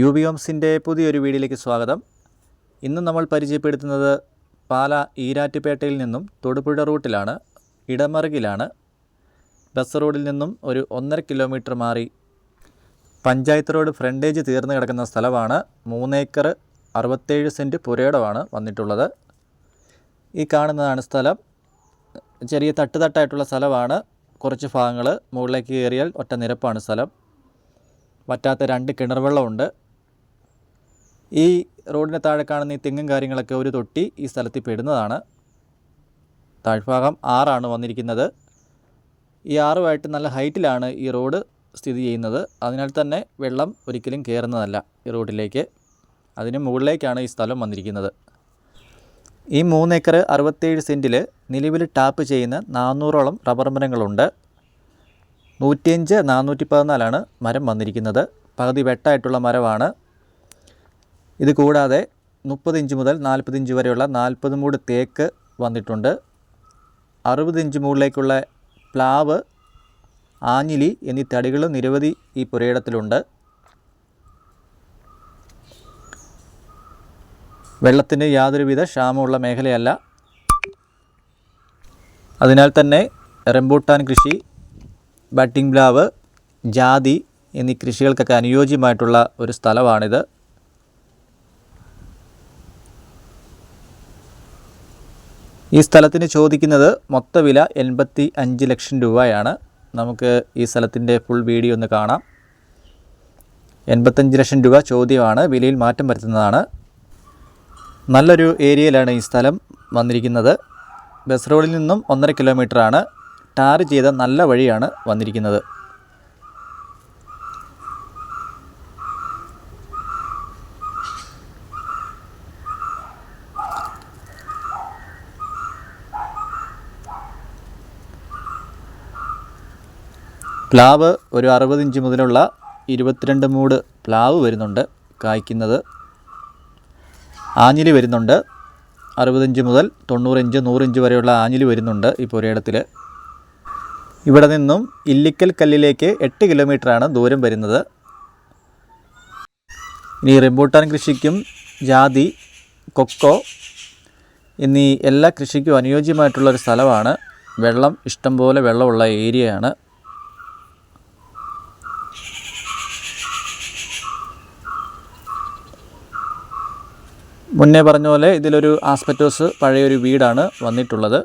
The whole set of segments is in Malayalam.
യു ബി ഹോംസിന്റെ പുതിയൊരു വീഡിയോയിലേക്ക് സ്വാഗതം. ഇന്ന് നമ്മൾ പരിചയപ്പെടുത്തുന്നത് പാല ഈരാറ്റുപേട്ടയിൽ നിന്നും തൊടുപുഴ റൂട്ടിലാണ് ഇടമറുകിലാണ്. ബസ് റോഡിൽ നിന്നും ഒരു ഒന്നര കിലോമീറ്റർ മാറി പഞ്ചായത്ത് റോഡ് ഫ്രണ്ടേജ് തീർന്നു കിടക്കുന്ന സ്ഥലമാണ്. മൂന്നേക്കർ അറുപത്തേഴ് സെന്റ് പുരയിടമാണ് വന്നിട്ടുള്ളത്. ഈ കാണുന്നതാണ് സ്ഥലം. ചെറിയ തട്ടുതട്ടായിട്ടുള്ള സ്ഥലമാണ്. കുറച്ച് ഭാഗങ്ങൾ മുകളിലേക്ക് കയറിയാൽ ഒറ്റ നിരപ്പാണ് സ്ഥലം. വറ്റാത്ത രണ്ട് കിണർ വെള്ളമുണ്ട്. ഈ റോഡിന് താഴെ കാണുന്ന ഈ തെങ്ങും കാര്യങ്ങളൊക്കെ ഒരു തൊട്ടി ഈ സ്ഥലത്തിൽ പെടുന്നതാണ്. താഴ്ഭാഗം ആറാണ് വന്നിരിക്കുന്നത്. ഈ ആറുമായിട്ട് നല്ല ഹൈറ്റിലാണ് ഈ റോഡ് സ്ഥിതി ചെയ്യുന്നത്. അതിനാൽ തന്നെ വെള്ളം ഒരിക്കലും കയറുന്നതല്ല ഈ റോഡിലേക്ക്. അതിന് മുകളിലേക്കാണ് ഈ സ്ഥലം വന്നിരിക്കുന്നത്. ഈ മൂന്നേക്കർ അറുപത്തേഴ് സെന്റിൽ നിലവിൽ ടാപ്പ് ചെയ്യുന്ന നാനൂറോളം റബ്ബർ മരങ്ങളുണ്ട്. നൂറ്റിയഞ്ച് നാനൂറ്റി പതിനാലാണ് മരം വന്നിരിക്കുന്നത്. പകുതി വെട്ടായിട്ടുള്ള മരമാണ്. ഇത് കൂടാതെ മുപ്പത് ഇഞ്ച് മുതൽ നാൽപ്പത് ഇഞ്ച് വരെയുള്ള നാൽപ്പത് മൂട് തേക്ക് വന്നിട്ടുണ്ട്. അറുപത് ഇഞ്ച് മുകളിലേക്കുള്ള പ്ലാവ് ആഞ്ഞിലി എന്നീ തടികൾ നിരവധി ഈ പുരയിടത്തിലുണ്ട്. വെള്ളത്തിന് യാതൊരുവിധ ക്ഷാമമുള്ള മേഖലയല്ല. അതിനാൽ തന്നെ റംബൂട്ടാൻ കൃഷി ബട്ടിംഗ് പ്ലാവ് ജാതി എന്നീ കൃഷികൾക്കൊക്കെ അനുയോജ്യമായിട്ടുള്ള ഒരു സ്ഥലമാണിത്. ഈ സ്ഥലത്തിന് ചോദിക്കുന്നത് മൊത്ത വില എൺപത്തി അഞ്ച് ലക്ഷം രൂപയാണ്. നമുക്ക് ഈ സ്ഥലത്തിന്റെ ഫുൾ വീഡിയോ ഒന്ന് കാണാം. എൺപത്തഞ്ച് ലക്ഷം രൂപ ചോദ്യമാണ്. വിലയിൽ മാറ്റം വരുത്തുന്നതാണ്. നല്ലൊരു ഏരിയയിലാണ് ഈ സ്ഥലം വന്നിരിക്കുന്നത്. ബസ് റോഡിൽ നിന്നും ഒന്നര കിലോമീറ്ററാണ് ടാർ ചെയ്ത നല്ല വഴിയാണ് വന്നിരിക്കുന്നത്. പ്ലാവ് ഒരു അറുപത് ഇഞ്ച് മുതലുള്ള ഇരുപത്തിരണ്ട് മൂട് പ്ലാവ് വരുന്നുണ്ട് കായ്ക്കുന്നത്. ആഞ്ഞിലി വരുന്നുണ്ട് അറുപതിഞ്ച് മുതൽ തൊണ്ണൂറിഞ്ച് നൂറിഞ്ച് വരെയുള്ള ആഞ്ഞിലി വരുന്നുണ്ട് ഈ പുരയിടത്തിൽ ഇവിടെ നിന്നും ഇല്ലിക്കൽ കല്ലിലേക്ക് എട്ട് കിലോമീറ്ററാണ് ദൂരം വരുന്നത്. ഇനി റിംബൂട്ടാൻ കൃഷിക്കും ജാതി കൊക്കോ എന്നീ എല്ലാ കൃഷിക്കും അനുയോജ്യമായിട്ടുള്ള ഒരു സ്ഥലമാണ്. വെള്ളം ഇഷ്ടംപോലെ വെള്ളമുള്ള ഏരിയയാണ്. മുന്നേ പറഞ്ഞ പോലെ ഇതിലൊരു ആസ്പെറ്റോസ് പഴയൊരു വീടാണ് വന്നിട്ടുള്ളത്.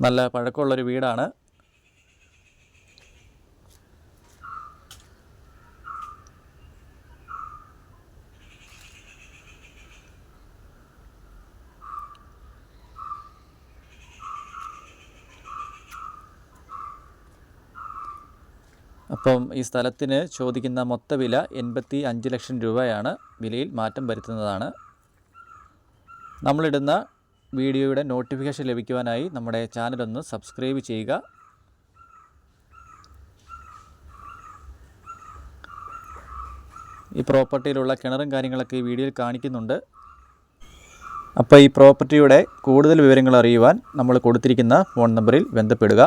നല്ല പഴക്കമുള്ളൊരു വീടാണ്. അപ്പം ഈ സ്ഥലത്തിന് ചോദിക്കുന്ന മൊത്ത വില എൺപത്തി അഞ്ച് ലക്ഷം രൂപയാണ്. വിലയിൽ മാറ്റം വരുത്തുന്നതാണ്. നമ്മളിടുന്ന വീഡിയോയുടെ നോട്ടിഫിക്കേഷൻ ലഭിക്കുവാനായി നമ്മുടെ ചാനലൊന്ന് സബ്സ്ക്രൈബ് ചെയ്യുക. ഈ പ്രോപ്പർട്ടിയിലുള്ള കിണറും കാര്യങ്ങളൊക്കെ ഈ വീഡിയോയിൽ കാണിക്കുന്നുണ്ട്. അപ്പോൾ ഈ പ്രോപ്പർട്ടിയുടെ കൂടുതൽ വിവരങ്ങൾ അറിയുവാൻ നമ്മൾ കൊടുത്തിരിക്കുന്ന ഫോൺ നമ്പറിൽ ബന്ധപ്പെടുക.